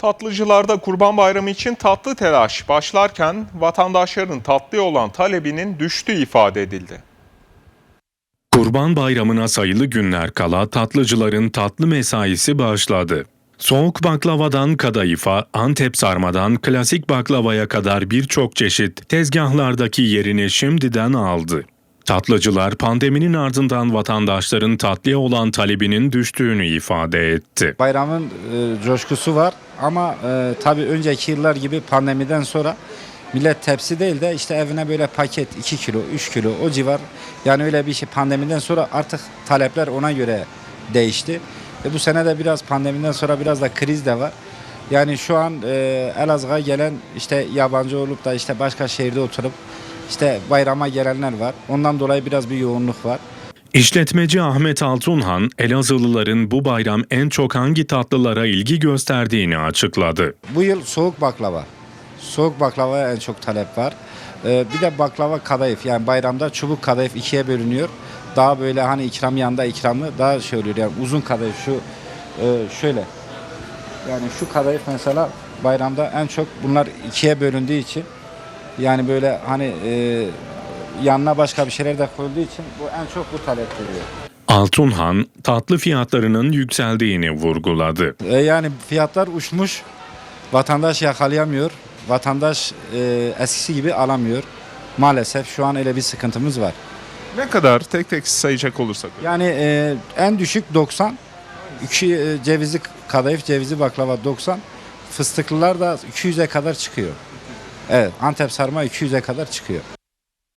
Tatlıcılarda Kurban Bayramı için tatlı telaş başlarken vatandaşların tatlıya olan talebinin düştüğü ifade edildi. Kurban Bayramı'na sayılı günler kala tatlıcıların tatlı mesaisi başladı. Soğuk baklavadan kadayıfa, Antep sarmadan klasik baklavaya kadar birçok çeşit tezgahlardaki yerini şimdiden aldı. Tatlıcılar pandeminin ardından vatandaşların tatlıya olan talebinin düştüğünü ifade etti. Bayramın e, coşkusu var ama e, tabii önceki yıllar gibi pandemiden sonra millet tepsi değil de işte evine böyle paket 2 kilo 3 kilo o civar yani öyle bir şey pandemiden sonra artık talepler ona göre değişti. Ve bu sene de biraz pandemiden sonra biraz da kriz de var. Yani şu an e, Elazığ'a gelen işte yabancı olup da işte başka şehirde oturup işte bayrama gelenler var. Ondan dolayı biraz bir yoğunluk var. İşletmeci Ahmet Altunhan, Elazığlıların bu bayram en çok hangi tatlılara ilgi gösterdiğini açıkladı. Bu yıl soğuk baklava. Soğuk baklavaya en çok talep var. Ee, bir de baklava kadayıf yani bayramda çubuk kadayıf ikiye bölünüyor. Daha böyle hani ikram yanında ikramı daha şey oluyor yani uzun kadayıf şu e, şöyle. Yani şu kadayıf mesela bayramda en çok bunlar ikiye bölündüğü için yani böyle hani e, yanına başka bir şeyler de koyulduğu için bu en çok bu talep görüyor. Altunhan, tatlı fiyatlarının yükseldiğini vurguladı. E, yani fiyatlar uçmuş. Vatandaş yakalayamıyor. Vatandaş e, eskisi gibi alamıyor. Maalesef şu an öyle bir sıkıntımız var. Ne kadar tek tek sayacak olursak? Yani e, en düşük 90. İki, e, cevizli kadayıf, cevizli baklava 90. Fıstıklılar da 200'e kadar çıkıyor. Evet, Antep sarma 200'e kadar çıkıyor.